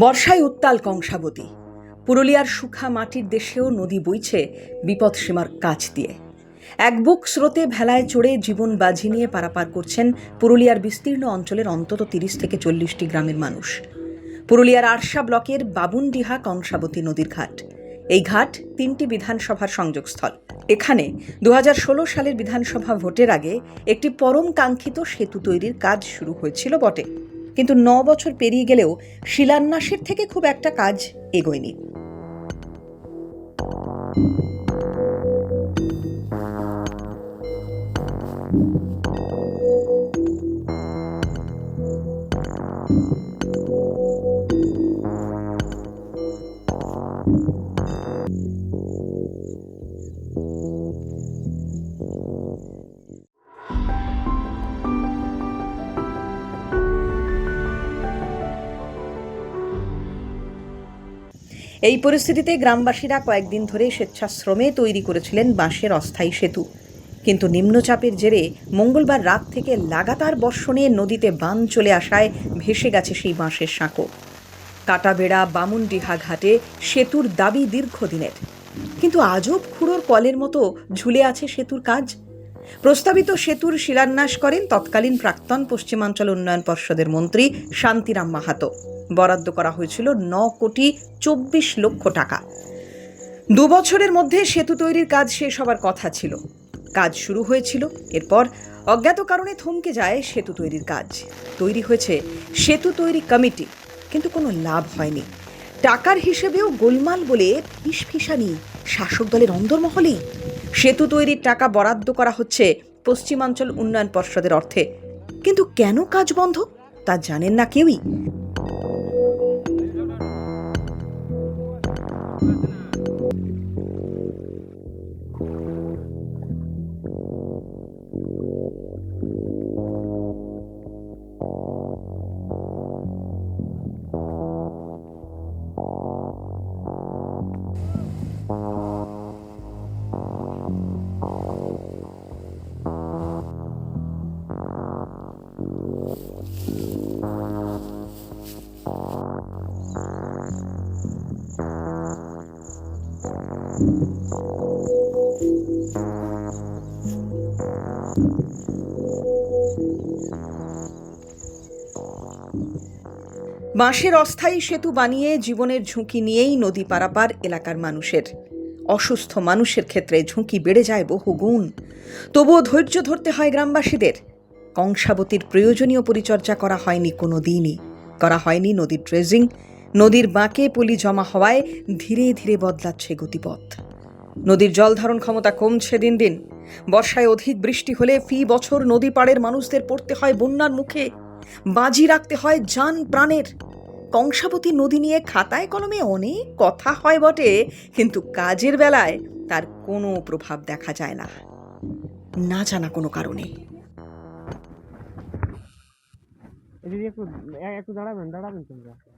বর্ষায় উত্তাল কংসাবতী। পুরুলিয়ার সুখা মাটির দেশেও নদী বইছে বিপদসীমার কাছ দিয়ে। এক বুক স্রোতে ভেলায় চড়ে জীবন বাজি নিয়ে পারাপার করছেন পুরুলিয়ার বিস্তীর্ণ অঞ্চলের অন্তত তিরিশ থেকে চল্লিশটি গ্রামের মানুষ। পুরুলিয়ার আরশা ব্লকের বাবুনডিহা কংসাবতী নদীর ঘাট। এই ঘাট তিনটি বিধানসভার সংযোগস্থল। এখানে দু হাজার ষোলো সালের বিধানসভা ভোটের আগে একটি পরম কাঙ্ক্ষিত সেতু তৈরির কাজ শুরু হয়েছিল বটে। কিন্তু ন বছর পেরিয়ে গেলেও শিলান্যাসের থেকে খুব একটা কাজ এগোয়নি। এই পরিস্থিতিতে গ্রামবাসীরা কয়েকদিন ধরে স্বেচ্ছাশ্রমে তৈরি করেছিলেন বাঁশের অস্থায়ী সেতু। কিন্তু নিম্নচাপের জেরে মঙ্গলবার রাত থেকে লাগাতার বর্ষণে নদীতে বান চলে আসায় ভেসে গেছে সেই বাঁশের সাঁকো। কাটাবেড়া বামুনডিহা ঘাটে সেতুর দাবি দীর্ঘদিনের। কিন্তু আজব খুঁড়োর কলের মতো ঝুলে আছে সেতুর কাজ। প্রস্তাবিত সেতুর শিলান্যাস করেন তৎকালীন প্রাক্তন পশ্চিমাঞ্চল উন্নয়ন পর্ষদের মন্ত্রী শান্তিরাম মাহাতো। বরাদ্দ করা হয়েছিল ন কোটি চব্বিশ লক্ষ টাকা। দু বছরের মধ্যে সেতু তৈরির কাজ শেষ হবার কথা ছিল। কাজ শুরু হয়েছিল, এরপর অজ্ঞাত কারণে থমকে যায় সেতু তৈরির কাজ। তৈরি হয়েছে সেতু তৈরি কমিটি, কিন্তু কোনো লাভ হয়নি। টাকার হিসেবেও গোলমাল বলে ফিসফিসানি শাসক দলের অন্দরমহলেই সেতু তৈরির টাকা বরাদ্দ করা হচ্ছে পশ্চিমাঞ্চল উন্নয়ন পর্ষদের অর্থে। কিন্তু কেন কাজ বন্ধ? তা জানেন না কেউই। বাঁশের অস্থায়ী সেতু বানিয়ে জীবনের ঝুঁকি নিয়েই নদী পারাপার এলাকার মানুষের। অসুস্থ মানুষের ক্ষেত্রে ঝুঁকি বেড়ে যায় বহু গুণ। তবুও ধৈর্য ধরতে হয় গ্রামবাসীদের। কংসাবতীর প্রয়োজনীয় পরিচর্যা করা হয়নি কোনো দিনই। করা হয়নি নদীর ড্রেজিং নদীর বাঁকে পলি জমা হওয়ায় ধীরে ধীরে বদলাচ্ছে গতিপথ। নদীর জল ধারণ ক্ষমতা কমছে দিন দিন। বর্ষায় অধিক বৃষ্টি হলে ফি বছর নদী পাড়ের মানুষদের পড়তে হয় বন্যার মুখে। বাজি রাখতে হয় যান প্রাণের। কংসাবতী নদী নিয়ে খাতায় কলমে অনেক কথা হয় বটে, কিন্তু কাজের বেলায় তার কোনো প্রভাব দেখা যায় না। না জানা কোনো কারণে। একটু দাঁড়াবেন দাঁড়াবেন তোমরা।